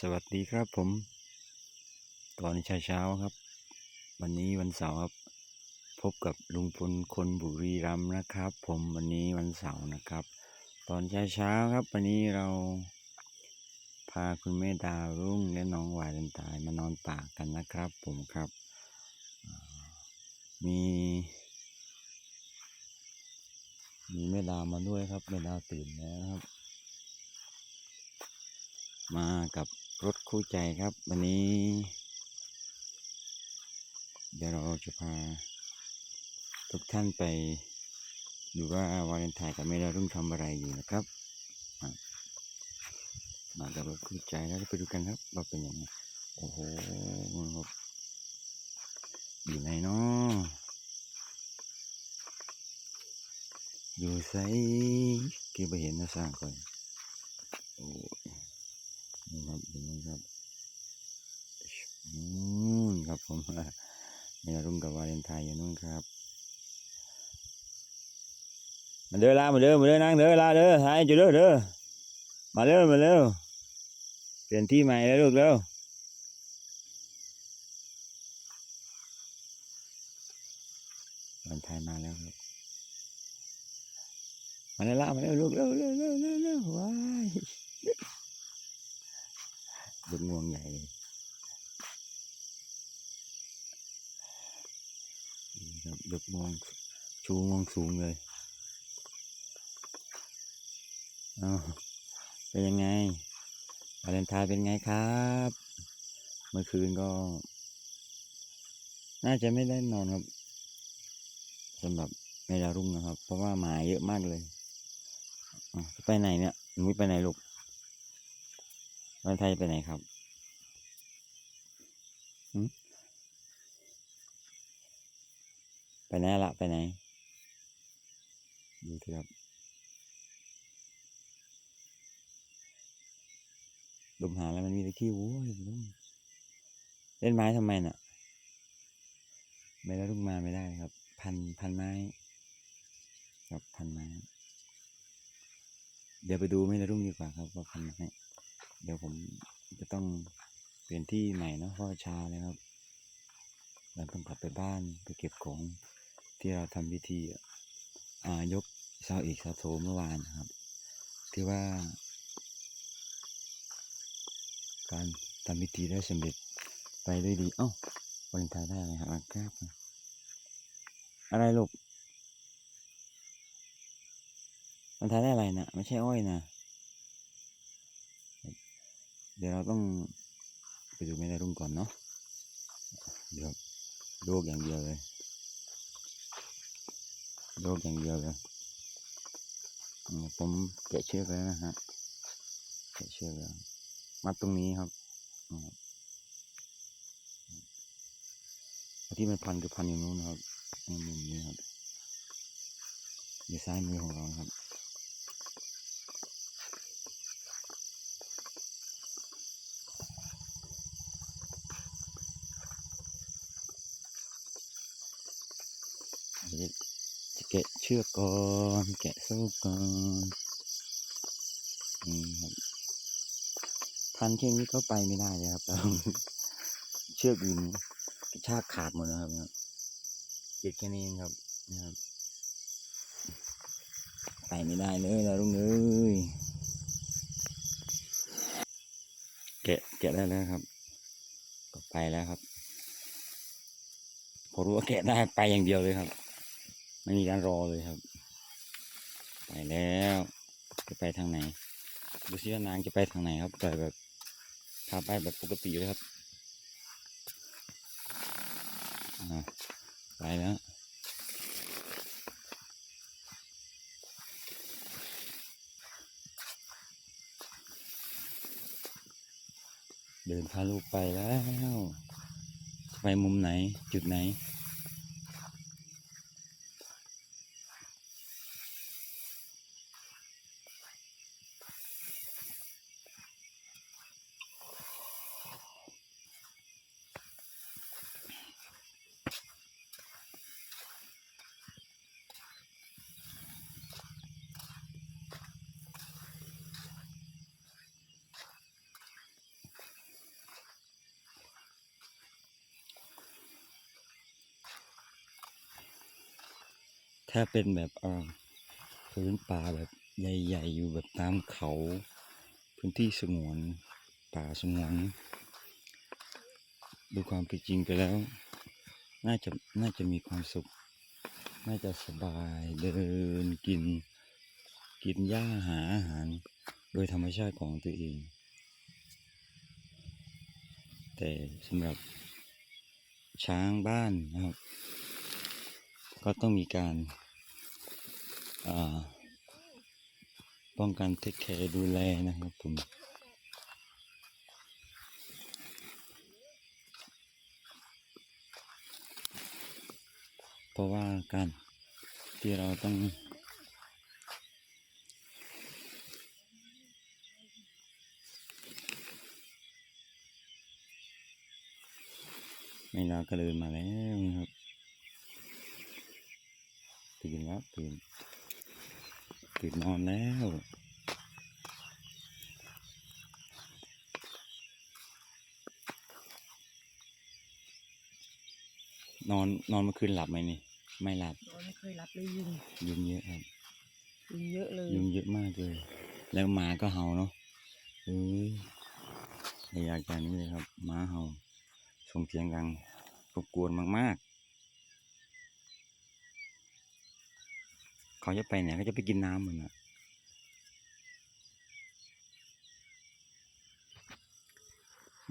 สวัสดีครับผม ตอนเช้าเช้าๆครับ วันนี้วันเสาร์ครับ พบกับลุงพลคนบุรีรัมย์นะครับ ผมวันนี้วันเสาร์นะครับ ตอนเช้าเช้าๆครับ วันนี้เราพาคุณแม่ดาวรุ่งและน้องวายเลนตายมานอนป่ากันนะครับ ผมครับ มี มีแม่ดาวมาด้วยครับแม่ดาวตื่นแล้วครับมากับ รถคู่ใจครับ วันนี้ เดี๋ยวเราจะพา ทุกท่านไปดูว่าวาเลนไทน์กับแม่ดารุ่งทำอะไรอยู่นะครับมากับรถคู่ใจแล้วไปดูกันครับว่าเป็นยังไงโอ้โหครับอยู่ไหนเนาะอยู่ไซเก็บไปเห็นนะสร้างก่อนโอ้ยนี่ ครับเห็นไหมครับนู่นครับผมเมียรุ่งกับวาเลนไทน์อยู่นู่นครับมาเด้อลามาเด้อมาเด้อนั่งเด้อลาเด้อถ่ายจุดเด้อเด้อมาเร็วมาเร็วเปลี่ยนที่ใหม่แล้วลูกเร็ววาเลนไทน์มาแล้วครับมาเร็วละมาเร็วลูกเร็วเร็วเร็วเร็วเร็วว้าย ลูกงวงใหญ่เลยครับลูกงวงชูงวงสูงเลยเอาเป็นยังไงวาเลนไทน์เป็นไงครับ เมื่อคืนก็ น่าจะไม่ได้นอนครับสำหรับแม่ดารุ่งนะครับ เพราะว่าหมาเยอะมากเลยอะไปไหนเนี่ยหนุ้ยไปไหนลูก วาเลนไทน์ไปไหนครับไปไหนละไปไหน ดูเถอะครับดมหาแล้วมันมีตะขี้โว้ยลุงเล่นไม้ทำไมน่ะ ไม่ได้ลุกมาไม่ได้ครับ พันพันไม้ครับพันไม้ เดี๋ยวไปดูไม่ได้รุ่งดีกว่าครับว่าพันไม้ เดี๋ยวผมจะต้องเปลี่ยนที่ใหม่นะเพราะว่าช้าแล้วครับเราต้องกลับไปบ้านไปเก็บของที่เราทำพิธีอ่ายกเสาเอกเสาโทเมื่อวานนะครับ ที่ว่า การทำพิธีได้สำเร็จไปด้วยดี เอ้าวันไทายได้อะไรครับอะครับอะไรลูกวันไทายได้อะไรนะไม่ใช่อ้อยนะ ดี๋ยวเราต้องไปดูไม่ได้รุ่งก่อนเนาะเดี๋ยวโรคอย่างเดียวเลยโรคอย่างเดียวเลยผมแกะเชือกแล้วนะฮะแกะเชือกแล้วมัดตรงนี้ครับที่มันพันคือพันอยู่นู้นนะครับในมุมนี้ครับอยู่ซ้ายมือของเราครับ เดี๋ยว จะแกะเชือกก่อน แกะโซ่ก่อนนี่ครับพันแค่นี้ก็ไปไม่ได้เลยครับเราเชือกอื่นกระชากขาดหมดนะครับเนี่ยเก็บแค่นี้เองครับนะครับไปไม่ได้เลยนะลุงเอ้ยแกะแกะได้แล้วครับ ก็ไปแล้วครับพอรู้ว่าแกะได้ไปอย่างเดียวเลยครับ ไม่มีการรอเลยครับ ไปแล้วจะไปทางไหนดูซิว่านางจะไปทางไหนครับไปแบบพาไปแบบปกติเลยครับไปแล้วเดินพาลูกไปแล้ว ไปมุมไหนจุดไหน ถ้าเป็นแบบอ่อพื้นป่าแบบใหญ่ ๆ อยู่แบบตามเขา พื้นที่สงวนป่าสงวนดูความเป็นจริงไปแล้ว น่าจะน่าจะมีความสุข น่าจะสบายเดินกิน กินหญ้าหาอาหาร โดยธรรมชาติของตัวเอง แต่สำหรับช้างบ้านนะครับ ก็ต้องมีการ ป้องกันเทคแคร์ดูแลนะครับผมเพราะว่าการที่เราต้องไม่ลาก็เดินมาแล้วนะครับตื่นแล้วตื่น ตื่นนอนแล้วนอนนอนเมื่อคืนหลับไหมนี่ ไม่หลับนอนไม่เคยรับเลยยุงยุงเยอะครับยุงเยอะเลยยุงเยอะมากเลย แล้วหมาก็เห่าเนาะเอ้ยไม่อยากอย่างนี้เลยครับหมาเห่าส่งเสียงดังรบกวนมากๆ เขาจะไปไหนเขาจะไปกินน้ำเหมือนอะ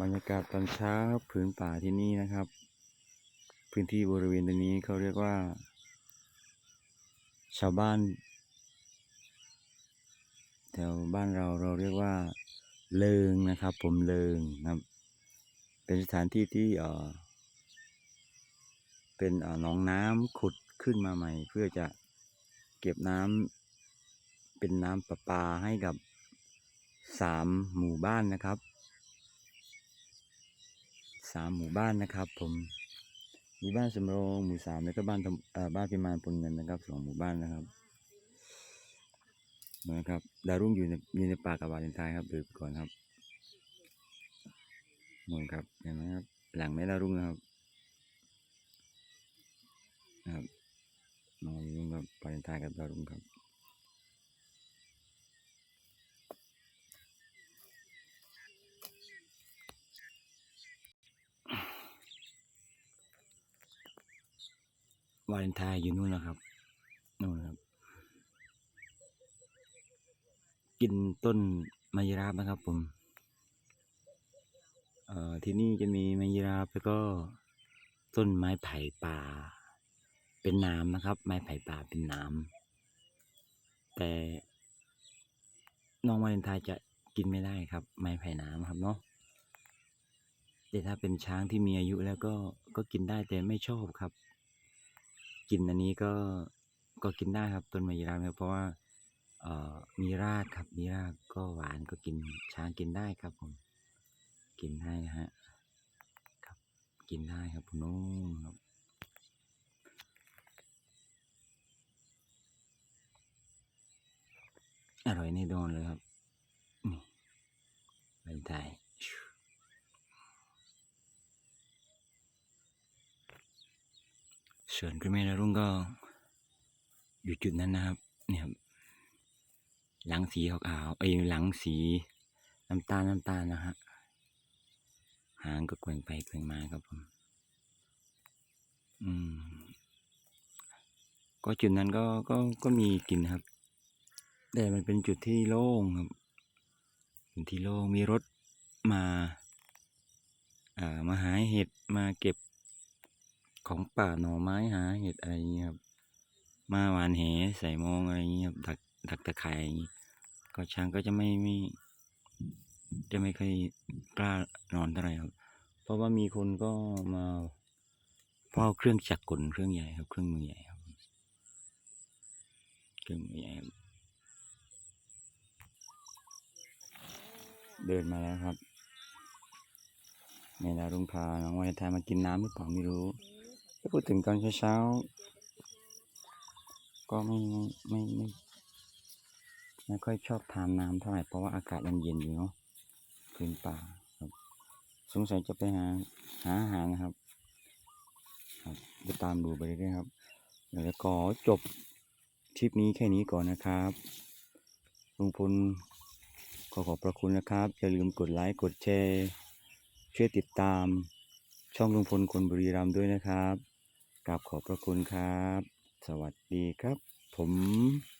บรรยากาศตอนเช้าผืนป่าที่นี่นะครับ พื้นที่บริเวณตรงนี้เขาเรียกว่า ชาวบ้าน แถวบ้านเราเราเรียกว่าเลิงนะครับ ผมเลิงนะครับ เป็นสถานที่ที่เออเป็นหนองน้ำขุดขึ้นมาใหม่ เพื่อจะ เก็บน้ำเป็นน้ำประปาให้กับสามหมู่บ้านนะครับสามหมู่บ้านนะครับ ผมมีบ้านสำโรงหมู่สามแล้วก็บ้านทำเอ่อบ้านพิมานปนเงินนะครับสองหมู่บ้านนะครับนะครับดารุ่งอยู่ในอยู่ในป่ากับวาเลนไทน์ครับดูไปก่อนครับนู่นครับเห็นไหมครับหลังแม่ดารุ่งนะครับนะครับ นอนรุ่งกับวาเลนไทน์กับดาวรุ่งครับวาเลนไทน์อยู่นู่นนะครับนู่นครับ กินต้นมะยราบนะครับผมเอ่อที่นี่จะมีมะยราบแล้วก็ต้นไม้ไผ่ป่า เป็นน้ำนะครับ ไม้ไผ่ป่าเป็นน้ำแต่น้องวาเลนไทน์จะกินไม่ได้ครับ ไม้ไผ่น้ำครับเนาะแต่ถ้าเป็นช้างที่มีอายุแล้วก็ก็กินได้แต่ไม่ชอบครับ กินอันนี้ก็ก็กินได้ครับต้นมะยราเมียเพราะว่าเอ่อมีรากครับ มีรากก็หวานก็กินช้างกินได้ครับผมกินได้นะฮะครับ กินได้ครับคุณนุ่มครับ อร่อยแน่นอนเลยครับ นี่ใบไทยส่วนคุณแม่และรุ่งก็ อยู่จุดนั้นนะครับ เนี่ยครับ หลังสีขาวๆเอ้ยหลังสีน้ำตาลน้ำตาลนะฮะ หางก็แกว่งไปแกว่งมาครับผม อืม ก็จุดนั้นก็ก็ก็มีกลิ่นครับ แต่มันเป็นจุดที่โล่งครับจุดที่โล่งมีรถมาอ่ามาหาเห็ดมาเก็บของป่าหน่อไม้หาเห็ดอะไรเงี้ยครับ มาหวานแหใส่มองอะไรเงี้ยครับดักดักตะไคร่ก็ช้างก็จะไม่ไม่จะไม่ค่อยกล้านอนเท่าไหร่ครับ เพราะว่ามีคนก็มาเฝ้าเครื่องจักรกลเครื่องใหญ่ครับ เครื่องมือใหญ่ครับเครื่องมือใหญ่ครับ เดินมาแล้วครับในดาวรุ่งพาน้องวายทายมากินน้ำหรือเปล่าไม่รู้ถ้าพูดถึงตอนเช้าๆก็ไม่ไม่ไม่ไม่ค่อยชอบทานน้ำเท่าไหร่เพราะว่าอากาศมันเย็นอยู่เนาะพื้นป่าครับ สงสัยจะไปหาหาอาหารนะครับครับไปตามดูไปเรื่อยๆครับเดี๋ยวจะขอจบคลิปนี้แค่นี้ก่อนนะครับลุงพล ขอขอบพระคุณนะครับ อย่าลืมกดไลค์กดแชร์ช่วยติดตาม ช่องลุงพลคนบุรีรัมย์ด้วยนะครับกราบขอบพระคุณครับ สวัสดีครับ ผม